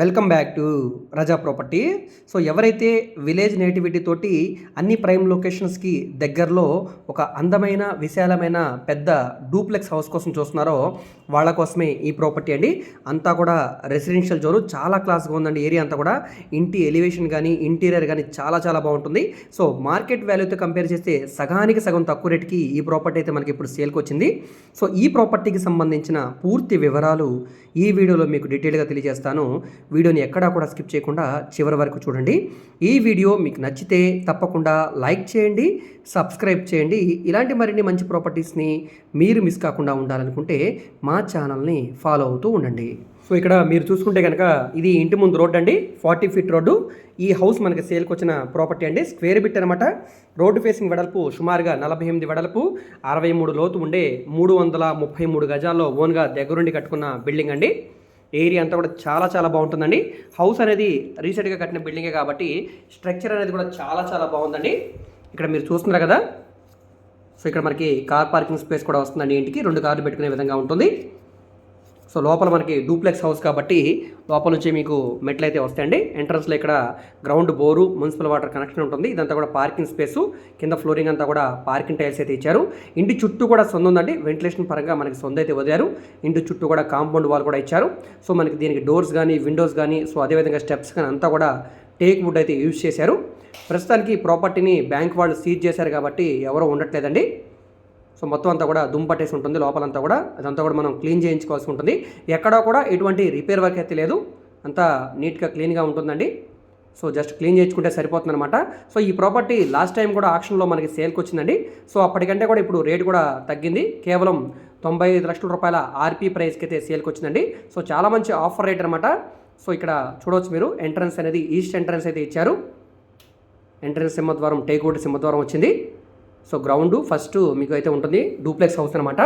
Welcome back to Raza property. So ఎవరైతే village nativity తోటి అన్ని ప్రైమ్ లొకేషన్స్కి దగ్గరలో ఒక అందమైన విశాలమైన పెద్ద డూప్లెక్స్ హౌస్ కోసం చూస్తున్నారో వాళ్ళ కోసమే ఈ ప్రాపర్టీ అండి. అంతా కూడా రెసిడెన్షియల్ జోన్ చాలా క్లాస్గా ఉందండి ఏరియా అంతా కూడా. ఇంటి ఎలివేషన్ కానీ ఇంటీరియర్ కానీ చాలా చాలా బాగుంటుంది. సో మార్కెట్ వాల్యూతో కంపేర్ చేస్తే సగానికి సగం తక్కువ రేటుకి ఈ ప్రాపర్టీ అయితే మనకి ఇప్పుడు సేల్కి వచ్చింది. సో ఈ ప్రాపర్టీకి సంబంధించిన పూర్తి వివరాలు ఈ వీడియోలో మీకు డీటెయిల్గా తెలియజేస్తాను. వీడియోని ఎక్కడా కూడా స్కిప్ చేయకుండా చివరి వరకు చూడండి. ఈ వీడియో మీకు నచ్చితే తప్పకుండా లైక్ చేయండి సబ్స్క్రైబ్ చేయండి. ఇలాంటి మరిన్ని మంచి ప్రాపర్టీస్ని మీరు మిస్ కాకుండా ఉండాలనుకుంటే మా ఛానల్ని ఫాలో అవుతూ ఉండండి. సో ఇక్కడ మీరు చూసుకుంటే కనుక ఇది ఇంటి ముందు రోడ్ అండి. Forty feet road. ఈ హౌస్ మనకి సేల్కి వచ్చిన ప్రాపర్టీ అండి. స్క్వేర్ బిట్ అనమాట రోడ్డు ఫేసింగ్ వెడల్పు సుమారుగా నలభై ఎనిమిది వెడల్పు అరవై మూడు లోతు ఉండే మూడు వందల ముప్పై మూడు గజాల్లో ఓన్గా దగ్గరుండి కట్టుకున్న బిల్డింగ్ అండి. ఏరియా అంతా కూడా చాలా చాలా బాగుంటుందండి. హౌస్ అనేది రీసెంట్గా కట్టిన బిల్డింగే కాబట్టి స్ట్రక్చర్ అనేది కూడా చాలా చాలా బాగుందండి. ఇక్కడ మీరు చూస్తున్నారు కదా. సో ఇక్కడ మనకి కార్ పార్కింగ్ స్పేస్ కూడా వస్తుందండి ఇంటికి. రెండు కార్లు పెట్టుకునే విధంగా ఉంటుంది. సో లోపల మనకి డూప్లెక్స్ హౌస్ కాబట్టి లోపల నుంచి మీకు మెట్లు అయితే వస్తాయండి. ఎంట్రన్స్లో ఇక్కడ ground bore municipal water connection ఉంటుంది. ఇదంతా కూడా పార్కింగ్ స్పేసు. కింద ఫ్లోరింగ్ అంతా కూడా పార్కింగ్ టైల్స్ అయితే ఇచ్చారు. ఇంటి చుట్టూ కూడా సొంత ఉందండి. వెంటిలేషన్ పరంగా మనకి సొంత అయితే వదిలారు. ఇంటి చుట్టూ కూడా కాంపౌండ్ వాల్ కూడా ఇచ్చారు. సో మనకి దీనికి డోర్స్ కానీ విండోస్ కానీ సో అదేవిధంగా స్టెప్స్ కానీ అంతా కూడా టేక్ వుడ్ అయితే యూజ్ చేశారు. ప్రస్తుతానికి ప్రాపర్టీని బ్యాంక్ వాళ్ళు సీజ్ చేశారు కాబట్టి ఎవరో ఉండట్లేదండి. సో మొత్తం అంతా కూడా దుంపట్టేసి ఉంటుంది. లోపలంతా కూడా అదంతా కూడా మనం క్లీన్ చేయించుకోవాల్సి ఉంటుంది. ఎక్కడా కూడా ఎటువంటి రిపేర్ వర్క్ అయితే లేదు. అంతా నీట్గా క్లీన్గా ఉంటుందండి. సో జస్ట్ క్లీన్ చేయించుకుంటే సరిపోతుందన్నమాట. సో ఈ ప్రాపర్టీ లాస్ట్ టైం కూడా ఆక్షన్లో మనకి సేల్కి వచ్చిందండి. సో అప్పటికంటే కూడా ఇప్పుడు రేట్ కూడా తగ్గింది. కేవలం తొంభై ఐదు లక్షల రూపాయల ఆర్పీ ప్రైస్కి అయితే సేల్కి వచ్చిందండి. సో చాలా మంచి ఆఫర్ రేట్ అనమాట సో ఇక్కడ చూడవచ్చు మీరు. ఎంట్రన్స్ అనేది ఈస్ట్ ఎంట్రన్స్ అయితే ఇచ్చారు. ఎంట్రన్స్ సింహద్వారం టేక్వుడ్ సింహద్వారం వచ్చింది. సో గ్రౌండ్ ఫస్ట్ మీకు అయితే ఉంటుంది డూప్లెక్స్ హౌస్ అనమాట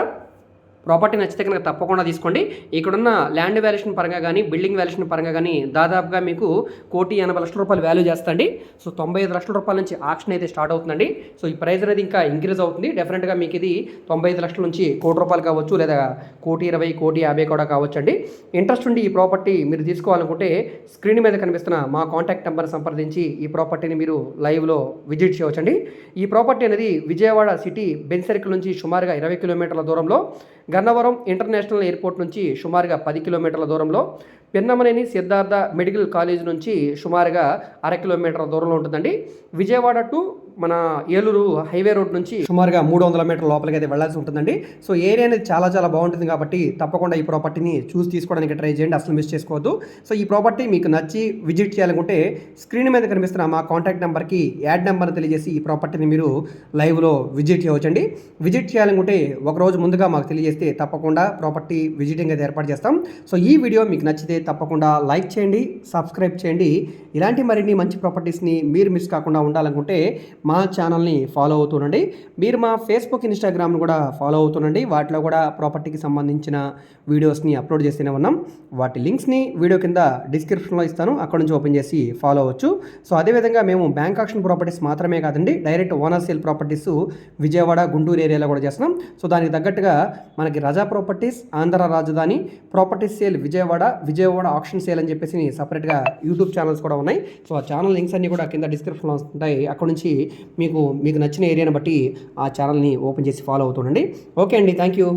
ప్రాపర్టీ నచ్చితే కనుక తప్పకుండా తీసుకోండి. ఇక్కడున్న ల్యాండ్ వాల్యుయేషన్ పరంగా కానీ బిల్డింగ్ వాల్యుయేషన్ పరంగా కానీ దాదాపుగా మీకు కోటి ఎనభై లక్షల రూపాయలు వాల్యూ చేస్తండి. సో తొంభై ఐదు లక్షల రూపాయల నుంచి ఆక్షన్ అయితే స్టార్ట్ అవుతుందండి. సో ఈ ప్రైస్ అనేది ఇంకా ఇంక్రీజ్ అవుతుంది. డెఫినెట్గా మీకు ఇది తొంభై ఐదు లక్షల నుంచి కోటి రూపాయలు కావచ్చు లేదా కోటి ఇరవై కోటి యాభై కూడా కావచ్చు అండి ఇంట్రెస్ట్ ఉండి ఈ ప్రాపర్టీ మీరు తీసుకోవాలనుకుంటే స్క్రీన్ మీద కనిపిస్తున్న మా కాంటాక్ట్ నెంబర్ సంప్రదించి ఈ ప్రాపర్టీని మీరు లైవ్లో విజిట్ చేయవచ్చండి. ఈ ప్రాపర్టీ అనేది విజయవాడ సిటీ బెన్ సర్కిల్ నుంచి సుమారుగా ఇరవై కిలోమీటర్ల దూరంలో. గన్నవరం ఇంటర్నేషనల్ ఎయిర్పోర్ట్ నుంచి సుమారుగా పది కిలోమీటర్ల దూరంలో పిన్నమనేని సిద్ధార్థ మెడికల్ కాలేజ్ నుంచి సుమారుగా అర కిలోమీటర్ దూరంలో ఉంటుందండి. విజయవాడ టు మన ఏలూరు హైవే రోడ్ నుంచి సుమారుగా మూడు వందల మీటర్ల లోపలికి అయితే వెళ్ళాల్సి ఉంటుందండి. సో ఏరియా అనేది చాలా చాలా బాగుంటుంది కాబట్టి తప్పకుండా ఈ ప్రాపర్టీని చూసి తీసుకోవడానికి ట్రై చేయండి. అసలు మిస్ చేసుకోవద్దు. సో ఈ ప్రాపర్టీ మీకు నచ్చి విజిట్ చేయాలనుకుంటే స్క్రీన్ మీద కనిపిస్తున్న మా కాంటాక్ట్ నెంబర్కి యాడ్ నెంబర్ తెలియజేసి ఈ ప్రాపర్టీని మీరు లైవ్లో విజిట్ చేయవచ్చండి. విజిట్ చేయాలనుకుంటే ఒక రోజు ముందుగా మాకు తెలియజేస్తే తప్పకుండా ప్రాపర్టీ విజిటింగ్ అయితే ఏర్పాటు చేస్తాం. సో ఈ వీడియో మీకు నచ్చితే తప్పకుండా లైక్ చేయండి సబ్స్క్రైబ్ చేయండి. ఇలాంటి మరిన్ని మంచి ప్రాపర్టీస్ని మీరు మిస్ కాకుండా ఉండాలనుకుంటే మా ఛానల్ని ఫాలో అవుతుండండి మీరు మా ఫేస్బుక్ ఇన్స్టాగ్రామ్ను కూడా ఫాలో అవుతుండండి వాటిలో కూడా ప్రాపర్టీకి సంబంధించిన వీడియోస్ని అప్లోడ్ చేస్తూనే ఉన్నాం. వాటి లింక్స్ని వీడియో కింద డిస్క్రిప్షన్లో ఇస్తాను. అక్కడ నుంచి ఓపెన్ చేసి ఫాలో అవ్వచ్చు. సో అదేవిధంగా మేము బ్యాంక్ ఆక్షన్ ప్రాపర్టీస్ మాత్రమే కాదండి direct owner sale properties Vijayawada Guntur ఏరియాలో కూడా చేస్తున్నాం. సో దానికి తగ్గట్టుగా మనకి రజా ప్రాపర్టీస్ ఆంధ్ర రాజధాని properties sale Vijayawada Vijayawada auction sale అని చెప్పేసి సపరేట్గా యూట్యూబ్ ఛానల్స్ కూడా ఉన్నాయి. సో ఆ ఛానల్ లింక్స్ అన్ని కూడా కింద డిస్క్రిప్షన్లో ఉంటాయి. అక్కడ నుంచి మీకు మీకు నచ్చిన ఏరియాని బట్టి ఆ ఛానల్ని ఓపెన్ చేసి ఫాలో అవుతుండండి. ఓకే అండి థ్యాంక్ యూ